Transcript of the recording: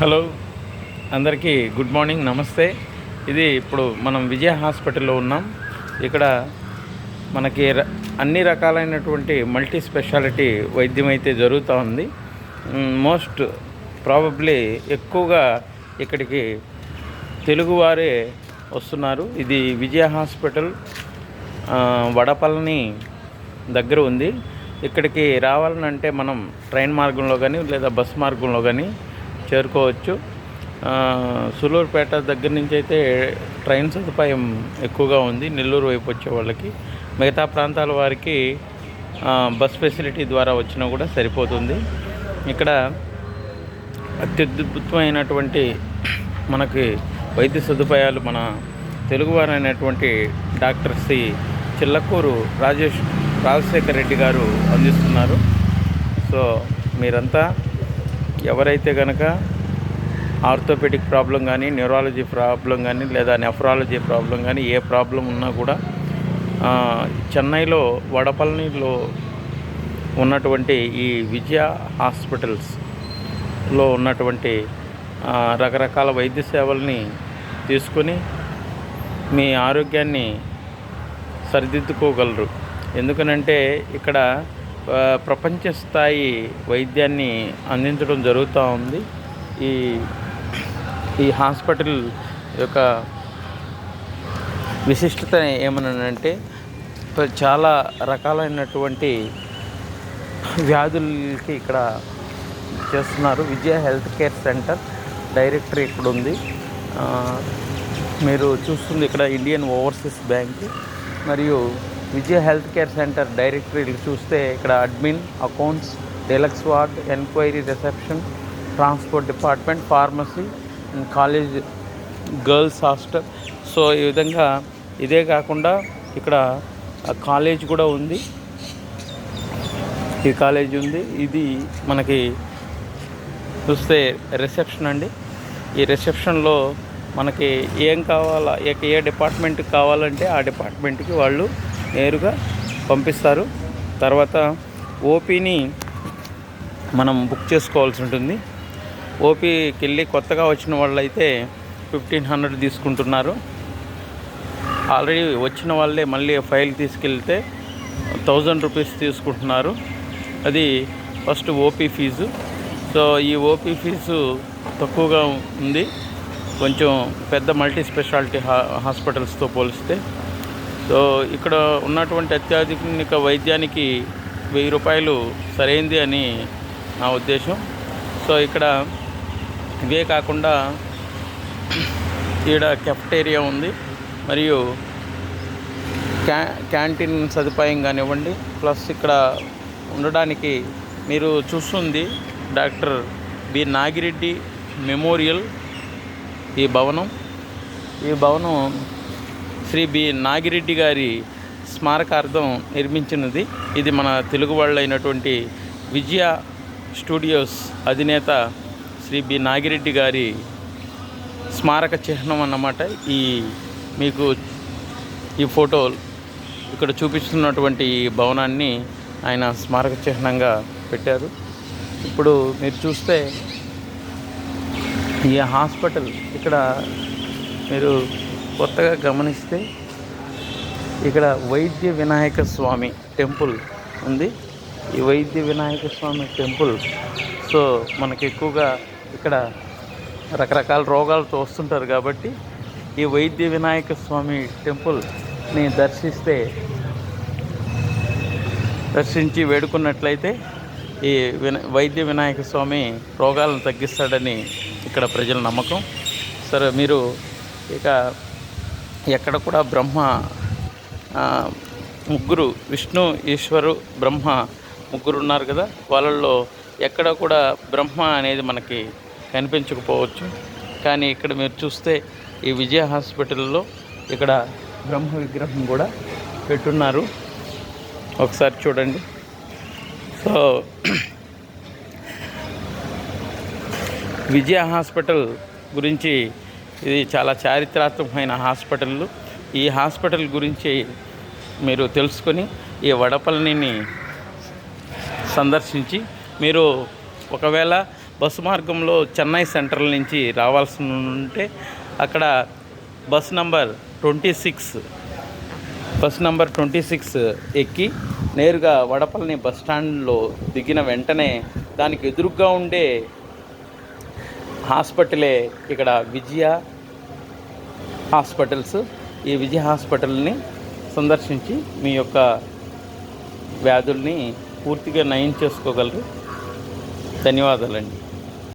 Hello. అందరికీ good morning నమస్తే. ఇది ఇప్పుడు మనం విజయ హాస్పిటల్లో ఉన్నాం. ఇక్కడ మనకి ర- అన్ని రకాలైనటువంటి మల్టీ స్పెషాలిటీ వైద్యం అయితే జరుగుతూ ఉంది. మోస్ట్ ప్రాబబ్లీ ఎక్కువగా ఇక్కడికి తెలుగువారే వస్తున్నారు. ఇది విజయ హాస్పిటల్ ఆ, వడపల్ని దగ్గర ఉంది. ఇక్కడికి రావాలనంటే మనం ట్రైన్ మార్గంలో కానీ లేదా బస్ మార్గంలో కానీ చేరుకోవచ్చు. సులూరుపేట దగ్గర నుంచి అయితే ట్రైన్ సదుపాయం ఎక్కువగా ఉంది. నెల్లూరు వైపు వచ్చే వాళ్ళకి. మిగతా ప్రాంతాల వారికి బస్ ఫెసిలిటీ ద్వారా వచ్చినా కూడా సరిపోతుంది. ఇక్కడ అత్యద్భుతమైనటువంటి మనకి వైద్య సదుపాయాలు మన తెలుగువారైనటువంటి డాక్టర్ సి చిల్లకూరు రాజేష్ రాజశేఖర్ రెడ్డి గారు అందిస్తున్నారు. సో మీరంతా ఎవరైతే కనుక ఆర్థోపెడిక్ ప్రాబ్లం కానీ న్యూరాలజీ ప్రాబ్లం కానీ లేదా నెఫ్రాలజీ ప్రాబ్లం కానీ ఏ ప్రాబ్లం ఉన్నా కూడా చెన్నైలో వడపల్లిలో ఉన్నటువంటి ఈ విజయ హాస్పిటల్స్లో ఉన్నటువంటి రకరకాల వైద్య సేవల్ని తీసుకొని మీ ఆరోగ్యాన్ని సరిదిద్దుకోగలరు. ఎందుకనంటే ఇక్కడ ప్రపంచ స్థాయి వైద్యాన్ని అందించడం జరుగుతూ ఉంది. ఈ ఈ హాస్పిటల్ యొక్క విశిష్టత ఏమనంటే చాలా రకాలైనటువంటి వ్యాధులకి ఇక్కడ చేస్తున్నారు. Vijaya Health Care Centre director ఇక్కడ ఉంది. మీరు చూస్తుంది ఇక్కడ ఇండియన్ ఓవర్సీస్ బ్యాంక్ మరియు విజయ హెల్త్ కేర్ సెంటర్ డైరెక్టరీలు చూస్తే ఇక్కడ admin accounts deluxe ward enquiry reception transport department pharmacy and college girls hostel. So ఈ విధంగా ఇదే కాకుండా ఇక్కడ కాలేజ్ కూడా ఉంది. ఈ కాలేజ్ ఉంది. ఇది మనకి చూస్తే రిసెప్షన్ అండి. ఈ రిసెప్షన్లో మనకి ఏం కావాలా ఏ ఏ డిపార్ట్మెంట్కి కావాలంటే ఆ డిపార్ట్మెంట్కి వాళ్ళు నేరుగా పంపిస్తారు. తర్వాత ఓపీని మనం బుక్ చేసుకోవాల్సి ఉంటుంది. ఓపీకి వెళ్ళి కొత్తగా వచ్చిన వాళ్ళు అయితే ఫిఫ్టీన్ హండ్రెడ్ తీసుకుంటున్నారు. ఆల్రెడీ వచ్చిన వాళ్ళే మళ్ళీ ఫైల్ తీసుకెళ్తే థౌజండ్ రూపీస్ తీసుకుంటున్నారు. అది ఫస్ట్ ఓపీ ఫీజు. సో ఈ ఓపీ ఫీజు తక్కువగా ఉంది. కొంచెం పెద్ద మల్టీ స్పెషాలిటీ హా హాస్పిటల్స్తో పోలిస్తే. సో ఇక్కడ ఉన్నటువంటి అత్యాధునిక వైద్యానికి వెయ్యి రూపాయలు సరైంది అని నా ఉద్దేశం. సో ఇక్కడ ఇవే కాకుండా ఈడ కెఫ్టేరియా ఉంది. మరియు క్యా క్యాంటీన్ సదుపాయం కానివ్వండి. ప్లస్ ఇక్కడ ఉండడానికి మీరు చూస్తుంది డాక్టర్ బి నాగిరెడ్డి మెమోరియల్ ఈ భవనం. ఈ భవనం శ్రీ బి నాగిరెడ్డి గారి స్మారకార్థం నిర్మించినది. ఇది మన తెలుగు వాళ్ళైనటువంటి విజయ స్టూడియోస్ అధినేత శ్రీ బి నాగిరెడ్డి గారి స్మారక చిహ్నం అన్నమాట. ఈ మీకు ఈ ఫోటో ఇక్కడ చూపిస్తున్నటువంటి ఈ భవనాన్ని ఆయన స్మారక చిహ్నంగా పెట్టారు. ఇప్పుడు మీరు చూస్తే ఈ హాస్పిటల్ ఇక్కడ మీరు కొత్తగా గమనిస్తే ఇక్కడ వైద్య వినాయక స్వామి టెంపుల్ ఉంది. ఈ వైద్య వినాయక స్వామి టెంపుల్ సో మనకి ఎక్కువగా ఇక్కడ రకరకాల రోగాలతో వస్తుంటారు కాబట్టి ఈ వైద్య వినాయక స్వామి టెంపుల్ని దర్శిస్తే దర్శించి వేడుకున్నట్లయితే ఈ విన వైద్య వినాయక స్వామి రోగాలను తగ్గిస్తాడని ఇక్కడ ప్రజల నమ్మకం. సరే మీరు ఇక ఎక్కడ కూడా బ్రహ్మ ముగ్గురు విష్ణు ఈశ్వరు బ్రహ్మ ముగ్గురు ఉన్నారు కదా? వాళ్ళల్లో ఎక్కడ కూడా బ్రహ్మ అనేది మనకి కనిపించకపోవచ్చు. కానీ ఇక్కడ మీరు చూస్తే ఈ విజయ హాస్పిటల్లో ఇక్కడ బ్రహ్మ విగ్రహం కూడా పెట్టున్నారు. ఒకసారి చూడండి. సో విజయ హాస్పిటల్ గురించి ఇది చాలా చారిత్రాత్మకమైన హాస్పిటల్ ఈ హాస్పిటల్ గురించి మీరు తెలుసుకొని ఈ వడపల్లిని సందర్శించి మీరు ఒకవేళ బస్సు మార్గంలో చెన్నై సెంట్రల్ నుంచి రావాల్సి ఉంటే అక్కడ bus number twenty six bus number twenty six ఎక్కి నేరుగా వడపల్లిని బస్ స్టాండ్లో దిగిన వెంటనే దానికి ఎదురుగా ఉండే హాస్పిటలే ఇక్కడ విజయ హాస్పిటల్స్. ఈ విజయ హాస్పిటల్ని సందర్శించి మీ యొక్క వ్యాధుల్ని పూర్తిగా నయం చేసుకోగలరు. ధన్యవాదాలండి.